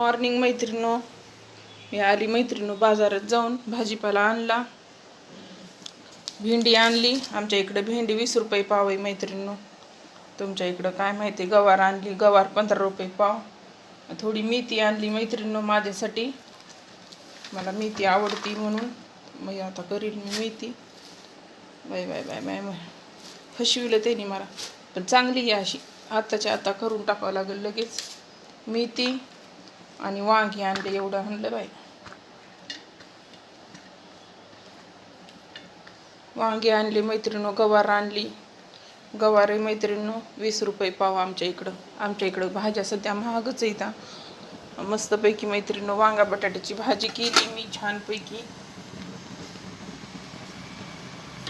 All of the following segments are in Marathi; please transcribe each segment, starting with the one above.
मॉर्निंग मैत्रिणो मी आली मैत्रिणो बाजारात जाऊन भाजीपाला आणला. भेंडी आणली. आमच्या इकडे भेंडी वीस रुपये पाव आहे मैत्रिणो तुमच्या इकडं काय माहिती? गवार आणली. गवार पंधरा रुपये पाव. थोडी मेथी आणली मैत्रिणो माझ्यासाठी. मला मेथी आवडती म्हणून. मग आता करील मी मेथी. Bye bye bye bye bye. फसविलं त्यांनी मला. पण चांगली आहे अशी. आत्ताच्या आता करून टाकावं लागेल लगेच. मेथी आणि वांगी आणले एवढं आणलं बाई. वांगी आणली मैत्रिणो गवार आणली. गवार मैत्रिणो वीस रुपये पाव आमच्या इकडं. आमच्या इकडं भाज्या सध्या महागच आहे मस्तपैकी मैत्रिणो वांगा बटाट्याची भाजी केली मी छानपैकी.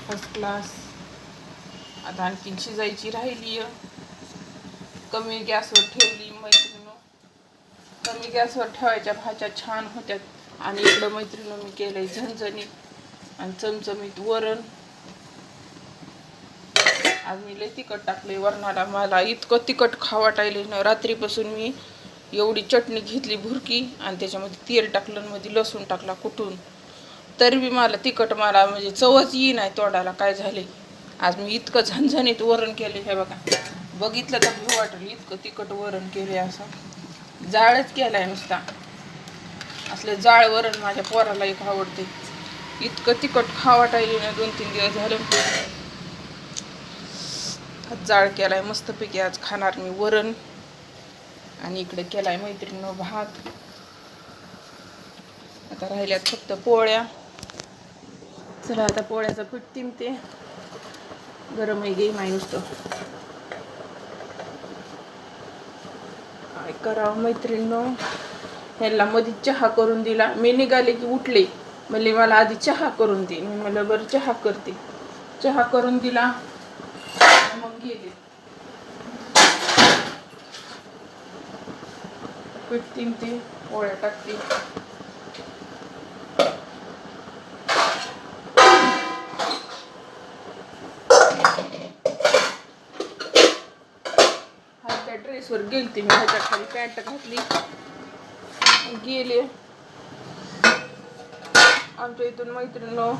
फर्स्ट क्लास आता आणखीन शिजायची राहिली कमी गॅसवर ठेवली मैत्री कमी गॅसवर ठेवायच्या भाज्या छान होत्यात आणि इकडं मैत्रिणीनं मी केलंय झणझणीत आणि चमचमीत वरण. आज मी लय तिखट टाकलंय वरणाला. मला इतकं तिखट खावा ना. रात्रीपासून मी एवढी चटणी घेतली भुरकी आणि त्याच्यामध्ये तेल टाकलं आणि मध्ये लसूण टाकला कुठून. तरी बी मला तिखट मला म्हणजे चवच येई नाही तोंडाला. काय झाले आज मी इतकं झणझणीत वरण केले हे बघा. बघितलं तर भीव इतकं तिखट वरण केले असं. जाळच केलाय नुसता. असलं जाळ वरण माझ्या पोराला एक आवडते. इतकं तिखट खा आली ना दोन तीन दिवस झाले. आज जाळ केलाय मस्तपैकी आज खाणार मी वरण. आणि इकडे केलाय मैत्रिणीनं भात. आता राहिल्यात फक्त पोळ्या. चला आता पोळ्याचं पीठ तिमते गरमही घे गेम नुसतं. काय करावं मैत्रिणीनं? ह्याला मध्ये चहा करून दिला. मी निघाले की उठले. म्हणजे मला आधी चहा करून दे. मी म्हणलं बरं चहा करते. चहा करून दिला. मग गेले. पिटतीन ते पोळ्या टाकते हा त्या ड्रेसवर गेलते मी ह्याच्या खाली पॅन्ट घातली. गेले. आमच्या इथून मैत्रिणीनं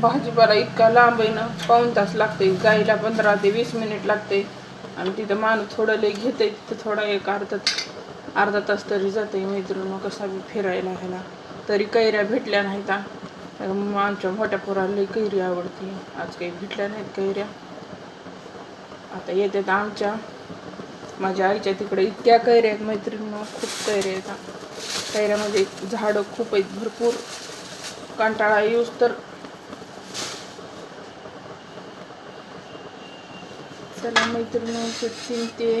भाजीपाला इतका लांब आहे ना पाऊण तास लागते जायला पंधरा ते वीस मिनिट लागते आणि तिथं माणूस थोडं लय घेते तिथं थोडा एक अर्धा अर्धा तास तरी जाते मैत्रिणीनं कसा बी फिरायला ह्याला. तरी कैऱ्या भेटल्या नाहीत. आमच्या मोठ्या पोराला लई कैरी आवडते. आज काही भेटल्या नाहीत कैऱ्या. आता येतात आमच्या. माझ्या आईच्या तिकडे इतक्या कैऱ्या आहेत मैत्रिणींना खूप कैऱ्या आहेत. कैऱ्यामध्ये झाडं खूप आहेत भरपूर. कंटाळा यूज तर. चला मैत्रिणी सुटतील ते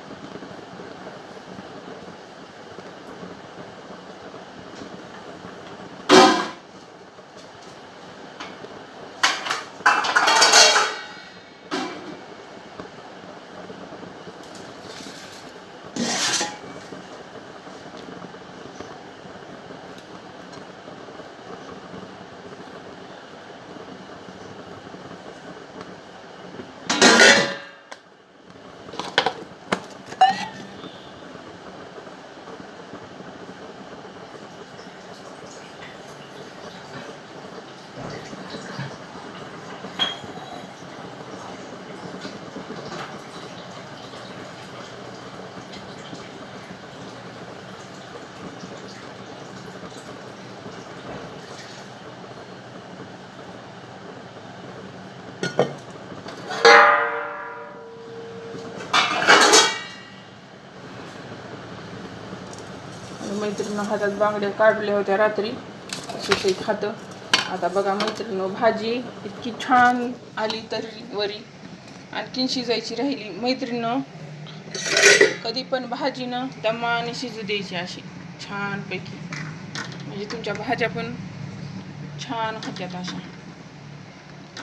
मैत्रिणीनं हातात बांगड्या काढल्या होत्या रात्री. सुसे खातं. आता बघा मैत्रिणीनं भाजी इतकी छान आली तरी वरी. आणखीन शिजायची राहिली. मैत्रिणीनं कधी पण भाजी ना दमाने शिजू द्यायची अशी. छानपैकी. म्हणजे तुमच्या भाज्या पण छान होत्यात अशा.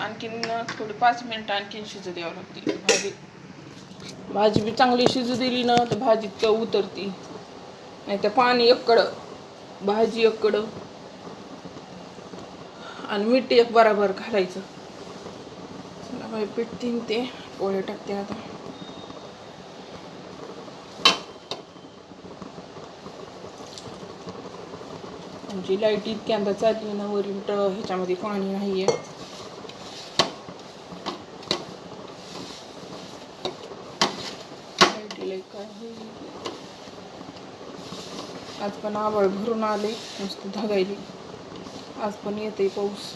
आणखीन थोडी पाच मिनटं आणखीन शिजू द्यावं लागते. भाजी. भाजी बी चांगली शिजू दिली ना तर भाजीत उतरती. नाही तर पाणी एककडं भाजी एककडं आणि मीठ एक बराबर घालायचं. चला बाई पीठ तीन ते पोळे टाकते आता. आमची लाइट इतक्यांदा चालली ना वरील ह्याच्यामध्ये पाणी नाही आहे काय होईल आज पण आवळ भरून आले नुसतं धगायली. आज पण येते पाऊस.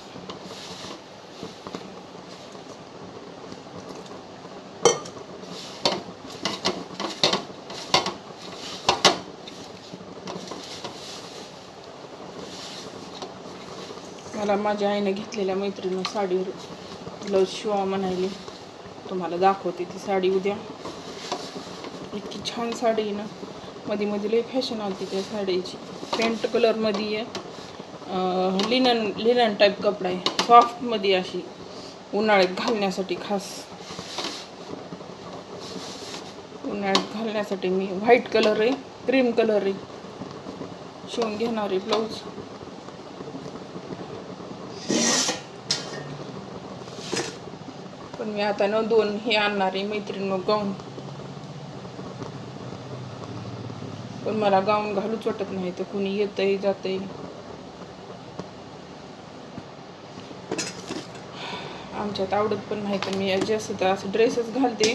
मला माझ्या आईने घेतलेल्या मैत्रिणीनं साडीवर ब्लाऊज शिवा म्हणायली. तुम्हाला दाखवते ती साडी उद्या. इतकी छान साडी आहे ना. मध्ये मध्ये लई फॅशन आलती त्या साडीची. पेंट कलरमध्ये आहे. लिनन लिनन टाईप कपडा आहे. सॉफ्टमध्ये अशी. उन्हाळ्यात घालण्यासाठी खास. उन्हाळ्यात घालण्यासाठी मी व्हाईट कलर आहे क्रीम कलर आहे. शिवून घेणार आहे ब्लाऊज पण मी आता न दोन हे आणणार आहे मैत्रीण गाऊन पण मला गाऊन घालूच वाटत नाही तर कुणी येतंय जातंय. आमच्यात आवडत पण नाही तर मी जास्त तर असं ड्रेसच घालते.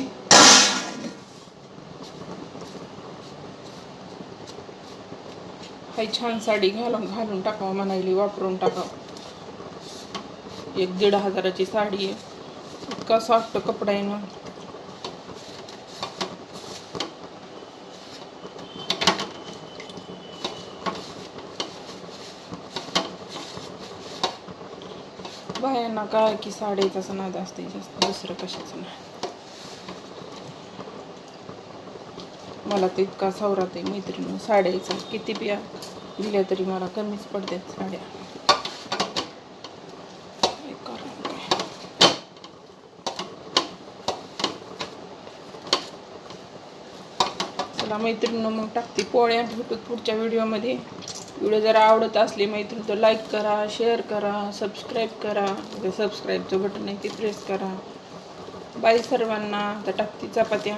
काही छान साडी घालून घालून टाकावं म्हणायली वापरून टाकावं. एक दीड हजाराची साडी आहे. इतका सॉफ्ट कपडा आहे ना. बायांना काय की साडीचाच नाद असते जास्त दुसरं कशाचं नाही. मला तर इतका सवरात आहे मैत्रिणी साड्याचा किती बिया दिल्या तरी मला कमीच पडतात साड्या. चला मैत्रिणी मग टाकते पोळ्या भेटू पुढच्या व्हिडिओमध्ये व्हिडिओ जर आवडत असली मैत्रीण तर लाईक करा शेअर करा सबस्क्राईब करा. ते सबस्क्राईबचं बटन आहे ते प्रेस करा. बाय सर्वांना. तर टाकती चपात्या.